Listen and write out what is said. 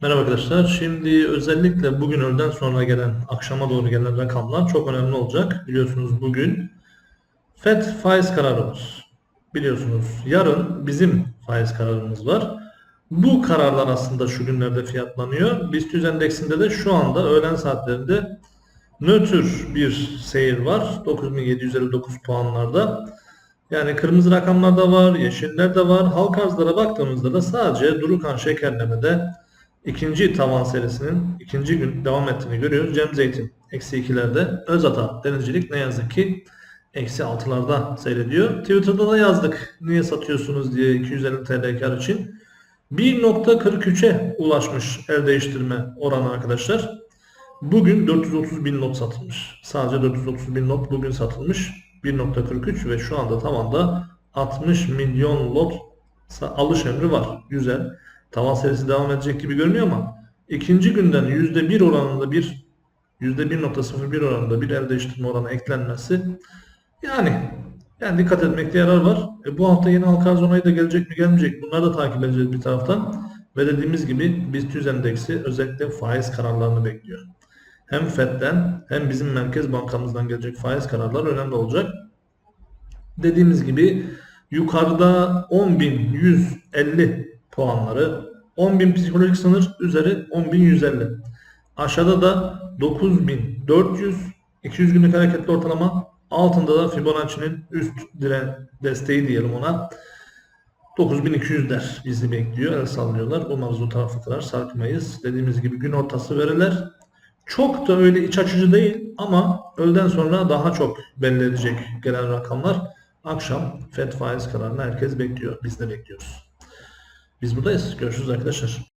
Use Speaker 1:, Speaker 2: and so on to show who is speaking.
Speaker 1: Merhaba arkadaşlar. Şimdi özellikle bugün öğleden sonra gelen, akşama doğru gelen rakamlar çok önemli olacak. Biliyorsunuz bugün FED faiz kararı var. Biliyorsunuz yarın bizim faiz kararımız var. Bu kararlar aslında şu günlerde fiyatlanıyor. BIST 100 endeksinde de şu anda öğlen saatlerinde nötr bir seyir var. 9759 puanlarda. Yani kırmızı rakamlar da var, yeşiller de var. Halk arzlara baktığımızda da sadece Durukan şekerlemede ikinci tavan serisinin ikinci gün devam ettiğini görüyoruz. Cem Zeytin eksi ikilerde. Özata denizcilik ne yazık ki eksi altılarda seyrediyor. Twitter'da da yazdık. Niye satıyorsunuz diye 250 TL kar için. 1.43'e ulaşmış el değiştirme oranı arkadaşlar. Bugün 430 bin not satılmış. Sadece 430 bin not bugün satılmış. 1.43 ve şu anda tavanda 60 milyon lot alış emri var. Güzel. Tavan serisi devam edecek gibi görünüyor ama ikinci günden %1 oranında bir %1.01 oranında bir el değiştirme oranı eklenmesi yani yani dikkat etmekte yarar var. E, bu hafta yeni halka arz onayı da gelecek mi gelmeyecek? Bunları da takip edeceğiz bir taraftan. Ve dediğimiz gibi BIST 100 endeksi özellikle faiz kararlarını bekliyor. Hem FED'den hem bizim Merkez Bankamızdan gelecek faiz kararları önemli olacak. Dediğimiz gibi yukarıda 10.150 puanları, 10.000 psikolojik sınır üzeri 10.150. Aşağıda da 9.400 200 günlük hareketli ortalama altında da Fibonacci'nin üst dire desteği diyelim ona 9200'ler bizi bekliyor. El sallıyorlar. Umarız o tarafı kadar sarkmayız. Dediğimiz gibi gün ortası veriler çok da öyle iç açıcı değil ama öğleden sonra daha çok belli edecek gelen rakamlar. Akşam FED faiz kararını herkes bekliyor. Biz de bekliyoruz. Biz buradayız. Görüşürüz arkadaşlar.